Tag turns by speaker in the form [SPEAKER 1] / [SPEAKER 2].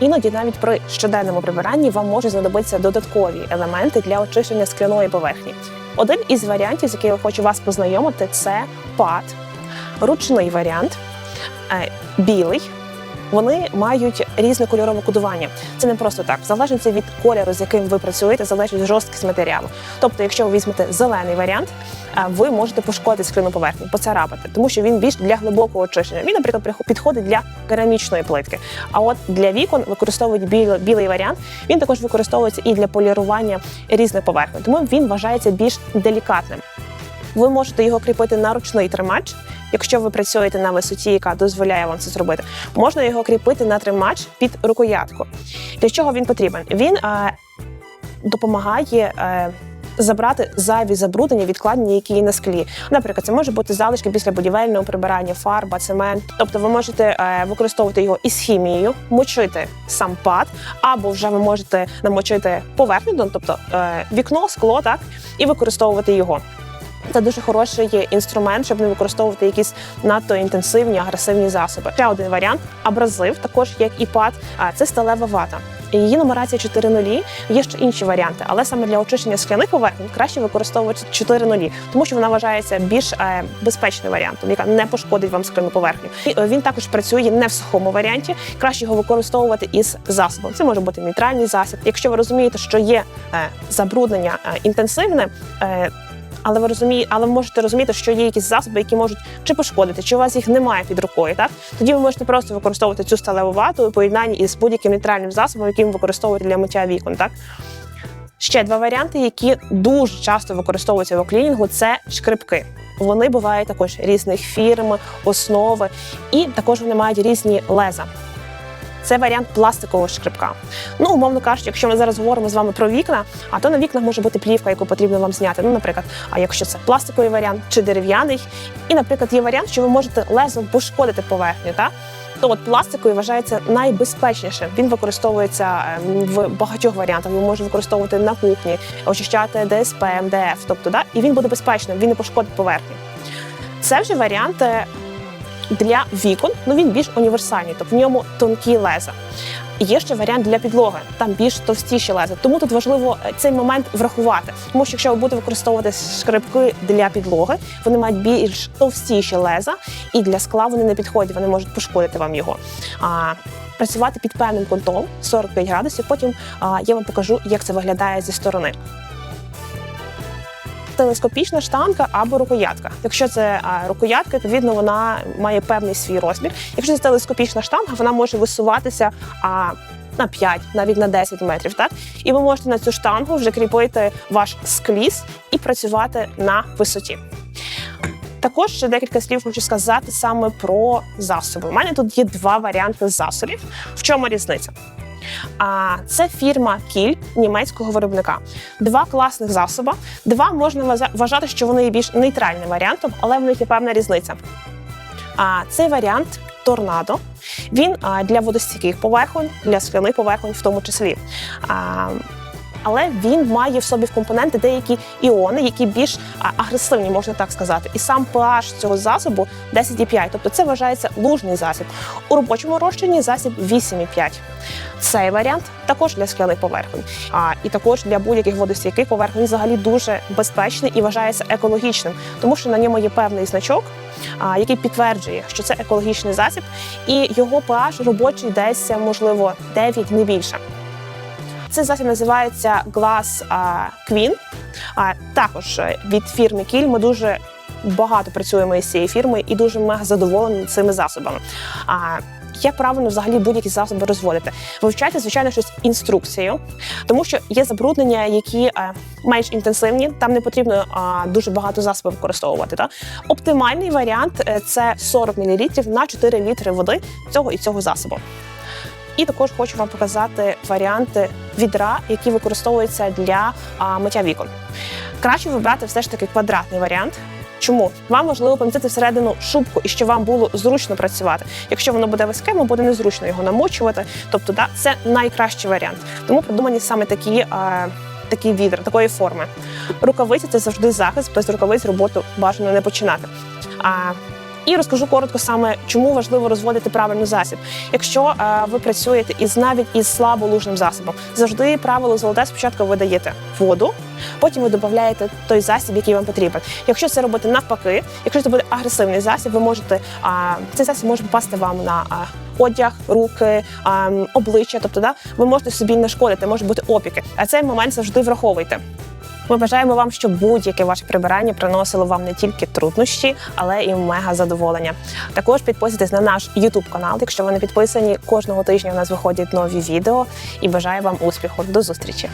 [SPEAKER 1] Іноді навіть при щоденному прибиранні вам можуть знадобитися додаткові елементи для очищення скляної поверхні. Один із варіантів, з яким я хочу вас познайомити, це пад, ручний варіант, е, білий. Вони мають різне кольорове кодування. Це не просто так. В залежності від кольору, з яким ви працюєте, залежить жорсткість матеріалу. Тобто, якщо ви візьмете зелений варіант, ви можете пошкодити скляну поверхню, поцарапати, тому що він більш для глибокого очищення. Він, наприклад, підходить для керамічної плитки. А от для вікон використовують білий, білий варіант. Він також використовується і для полірування різних поверхень, тому він вважається більш делікатним. Ви можете його кріпити на ручний тримач, якщо ви працюєте на висоті, яка дозволяє вам це зробити. Можна його кріпити на тримач під рукоятку. Для чого він потрібен? Він е, допомагає. Е, Забрати зайві забруднення, відкладення, які є на склі. Наприклад, це може бути залишки після будівельного прибирання, фарба, цемент. Тобто ви можете е, використовувати його із хімією, мочити сам пад, або вже ви можете намочити поверхню, тобто е, вікно, скло, так, і використовувати його. Це дуже хороший інструмент, щоб не використовувати якісь надто інтенсивні агресивні засоби. Ще один варіант абразив, також як і пад, а це сталева вата. Її нумерація 4.0, є ще інші варіанти, але саме для очищення скляних поверхень краще використовувати 4.0, тому що вона вважається більш е, безпечним варіантом, яка не пошкодить вам скляну поверхню. І е, він також працює не в сухому варіанті. Краще його використовувати із засобом. Це може бути нейтральний засіб. Якщо ви розумієте, що є е, забруднення інтенсивне. Але ви розумієте, але ви можете розуміти, що є якісь засоби, які можуть чи пошкодити, чи у вас їх немає під рукою. Так тоді ви можете просто використовувати цю сталеву вату у поєднанні із будь-яким нейтральним засобом, який ви використовуєте для миття вікон. Так ще два варіанти, які дуже часто використовуються в оклінінгу, це шкрипки. Вони бувають також різних фірм, основи, і також вони мають різні леза. Це варіант пластикового шкрипка. Ну, умовно кажучи, якщо ми зараз говоримо з вами про вікна, а то на вікнах може бути плівка, яку потрібно вам зняти. Ну, наприклад, а якщо це пластиковий варіант чи дерев'яний, і, наприклад, є варіант, що ви можете лезом пошкодити поверхню, так? То от пластиковий вважається найбезпечнішим. Він використовується ем, в багатьох варіантах. Ви можете використовувати на кухні, очищати ДСП, МДФ, тобто да, і він буде безпечним, він не пошкодить поверхню. Це вже варіант е, для вікон, ну він більш універсальний, тобто в ньому тонкі леза. Є ще варіант для підлоги, там більш товстіші леза. Тому тут важливо е, цей момент врахувати. Тому що якщо ви будете використовувати шкрипки для підлоги, вони мають більш товстіші леза, і для скла вони не підходять, вони можуть пошкодити вам його. А, працювати під певним кутом 45 градусів. Потім а, я вам покажу, як це виглядає зі сторони. Телескопічна штанга або рукоятка. Якщо це рукоятка, відповідно вона має певний свій розмір. Якщо це телескопічна штанга, вона може висуватися а, на 5, навіть на 10 метрів. Так і ви можете на цю штангу вже кріпити ваш скліз і працювати на висоті. Також ще декілька слів хочу сказати саме про засоби. У мене тут є два варіанти засобів. В чому різниця? А це фірма Кіль німецького виробника. Два класних засоби. Два можна вважати, що вони є більш нейтральним варіантом, але в них є певна різниця. А цей варіант торнадо. Він для водостійких поверхонь, для скляних поверхонь в тому числі. Але він має в собі в компоненти деякі іони, які більш агресивні, можна так сказати. І сам pH цього засобу 10,5, тобто це вважається лужний засіб. У робочому розчині засіб 8,5. Цей варіант також для скляних поверхонь, а і також для будь-яких водостійких поверхонь взагалі дуже безпечний і вважається екологічним, тому що на ньому є певний значок, який підтверджує, що це екологічний засіб, і його pH робочий десь можливо 9, не більше. Цей засіб називається Glass Queen. А також е, від фірми Кіль ми дуже багато працюємо із цією фірмою і дуже мега задоволені цими засобами. А як правильно взагалі будь-які засоби розводити? Вивчайте, звичайно, щось інструкцією, тому що є забруднення, які е, менш інтенсивні, там не потрібно а, дуже багато засобів використовувати. Та? Оптимальний варіант е, це 40 мл на 4 літри води цього і цього засобу. І також хочу вам показати варіанти відра, які використовуються для а, миття вікон. Краще вибрати все ж таки квадратний варіант. Чому вам важливо помістити всередину шубку і щоб вам було зручно працювати? Якщо воно буде вузьке, вам буде незручно його намочувати. Тобто, да, це найкращий варіант. Тому придумані саме такі. А, Такі відра, такої форми. Рукавиці це завжди захист, без рукавиць роботу бажано не починати. А, І розкажу коротко саме, чому важливо розводити правильно засіб. Якщо е, ви працюєте із навіть із слаболужним засобом, завжди правило золоте спочатку ви даєте воду, потім ви додаєте той засіб, який вам потрібен. Якщо це робити навпаки, якщо це буде агресивний засіб, ви можете а, цей засіб може попасти вам на а, одяг, руки, а, обличчя. Тобто, да, ви можете собі нашкодити, можуть бути опіки. А цей момент завжди враховуйте. Ми бажаємо вам, щоб будь-яке ваше прибирання приносило вам не тільки труднощі, але і мега задоволення. Також підписуйтесь на наш YouTube канал. Якщо ви не підписані, кожного тижня у нас виходять нові відео. І бажаю вам успіху. До зустрічі!